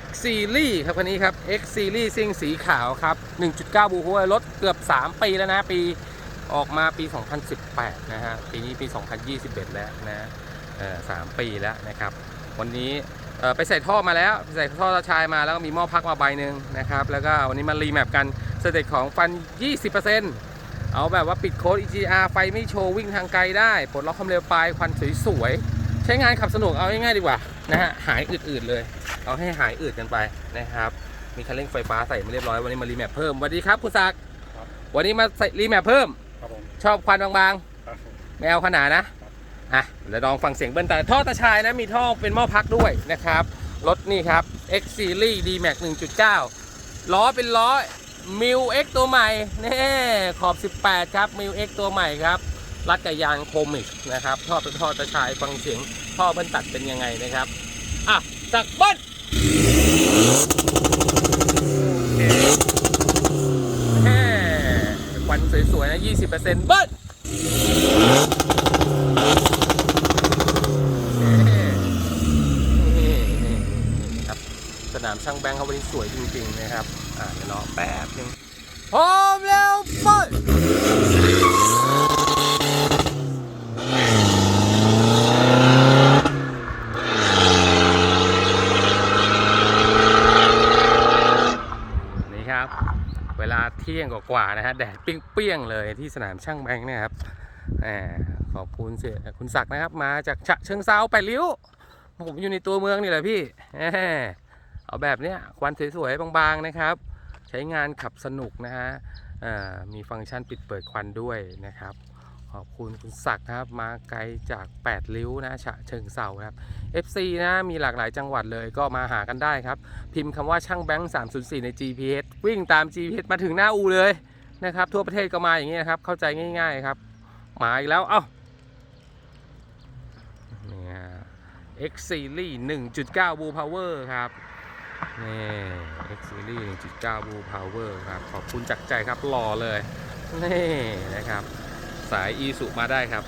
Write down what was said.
X Series ครับคันนี้ครับ X Series ซิ่งสีขาวครับ 1.9 บูโฮรถเกือบ 3 ปีแล้วนะ ปีออกมาปี 2018 นะฮะ ปีนี้ปี 2021 แล้วนะเออสามปีแล้วนะครับ วันนี้ไปใส่ท่อมาแล้ว ใส่ท่อตะชายมาแล้วก็มีหม้อพักมาใบหนึ่งนะครับ แล้วก็วันนี้มารีแมปกันสเต็ปของฟัน 20%เอาแบบว่าปิดโค้ด EGR ไฟไม่โชว์วิ่งทางไกลได้ ปลดล็อกความเร็วปลายควันสวยๆ ใช้งานขับสนุกเอาง่ายๆดีกว่านะฮะหายอืดๆเลย เอาให้หายอืดกันไปนะครับ มีคันเร่งไฟฟ้าใส่มาเรียบร้อยวันนี้มารีแมปเพิ่มสวัสดีครับคุณศักดิ์ครับวันนี้มาใส่รีแมปเพิ่ม ครับผมชอบควันบางครับผมๆไม่เอาขนาดนะอะเดี๋ยวลองฟังเสียงเบิ้ลแต่ท่อตะชายนะมีท่อเป็นหม้อพักด้วยนะครับรถนี่ครับ X Series D Max 1.9 ล้อเป็นล้อ m i l X ตัวใหม่นี่ขอบ 18 ครับ m i l X ตัวใหม่ครับ รัดกยางโคมิกนะครับท่อเป็นท่อตะชายฟังเสียงท่อเบิ้ลตัดเป็นยังไงนะครับอะจากเบิ้ลโอเคแม่ควันสวยๆนะ 20%เบิ้ลนี่ครับสนามช่างแบงค์เขาวันนี้สวยจริงๆนะครับ อ่าเดี๋ยวรอแป๊บนึงพร้อมแล้วไป เวลาเที่ยงกว่าๆนะฮะแดดเปรี้ยงๆเลยที่สนามช่างแบงค์นะครับขอบคุณเสียคุณศักดิ์นะครับ มาจากฉะเชิงเซาไปริ้ว ผมอยู่ในตัวเมืองนี่แหละพี่เอาแบบเนี้ยควันสวยๆบางๆนะครับ ใช้งานขับสนุกนะฮะมีฟังก์ชันปิดเปิดควันด้วยนะครับ ขอบคุณคุณศักดิ์ครับ มาไกลจาก 8 ริ้วนะฉะเชิงเซาครับ FC นะมีหลากหลายจังหวัดเลยก็มาหากันได้ครับ พิมพ์คำว่าช่างแบงค์304 ใน GPS วิ่งตาม GPS มาถึงหน้าอูเลยนะครับ ทั่วประเทศก็มาอย่างนี้นะครับ เข้าใจง่ายๆครับ มาอีกแล้ว เอ้าเนี่ย X Series 1.9 Blue Power ครับนี่ X Series 1.9 Blue Power ครับ ขอบคุณจากใจครับหล่อเลย นี่นะครับ สายอีสุมาได้ครับ